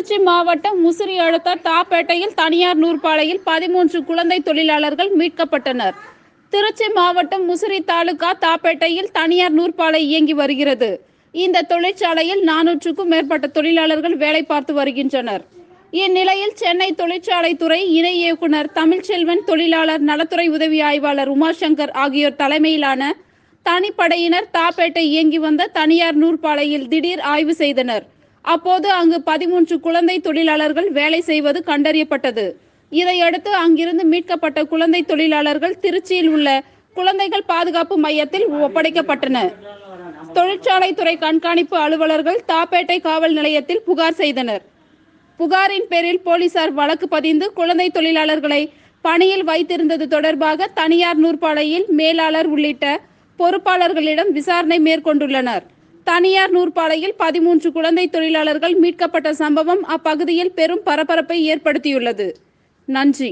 திருச்சி மாவட்டம் முசிறி அடுத்த தாப்பேட்டையில் தனியார் நூற்பாலையில் பதிமூன்று குழந்தை தொழிலாளர்கள் மீட்கப்பட்டனர். திருச்சி மாவட்டம் முசிறி தாலுகா தாப்பேட்டையில் தனியார் நூற்பாலை இயங்கி வருகிறது. இந்த தொழிற்சாலையில் நானூற்றுக்கும் மேற்பட்ட தொழிலாளர்கள் வேலை பார்த்து வருகின்றனர். இந்நிலையில் சென்னை தொழிற்சாலை துறை இணை இயக்குனர் தமிழ்ச்செல்வன் தொழிலாளர் நலத்துறை உதவி ஆய்வாளர் உமாசங்கர் ஆகியோர் தலைமையிலான தனிப்படையினர் தாப்பேட்டை இயங்கி வந்த தனியார் நூற்பாலையில் திடீர் ஆய்வு செய்தனர். அப்போது அங்கு பதிமூன்று குழந்தை தொழிலாளர்கள் வேலை செய்வது கண்டறியப்பட்டது. இதையடுத்து அங்கிருந்து மீட்கப்பட்ட குழந்தை தொழிலாளர்கள் திருச்சியில் உள்ள குழந்தைகள் பாதுகாப்பு மையத்தில் ஒப்படைக்கப்பட்டன. தொழிற்சாலை துறை கண்காணிப்பு அலுவலர்கள் தாப்பேட்டை காவல் நிலையத்தில் புகார் செய்தனர். புகாரின் பேரில் போலீசார் வழக்கு பதிந்து குழந்தை தொழிலாளர்களை பணியில் வைத்திருந்தது தொடர்பாக தனியார் நூற்பாலையில் மேலாளர் உள்ளிட்ட பொறுப்பாளர்களிடம் விசாரணை மேற்கொண்டுள்ளனர். தனியார் நூற்பாலையில் பதிமூன்று குழந்தை தொழிலாளர்கள் மீட்கப்பட்ட சம்பவம் அப்பகுதியில் பெரும் பரபரப்பை ஏற்படுத்தியுள்ளது. நன்றி.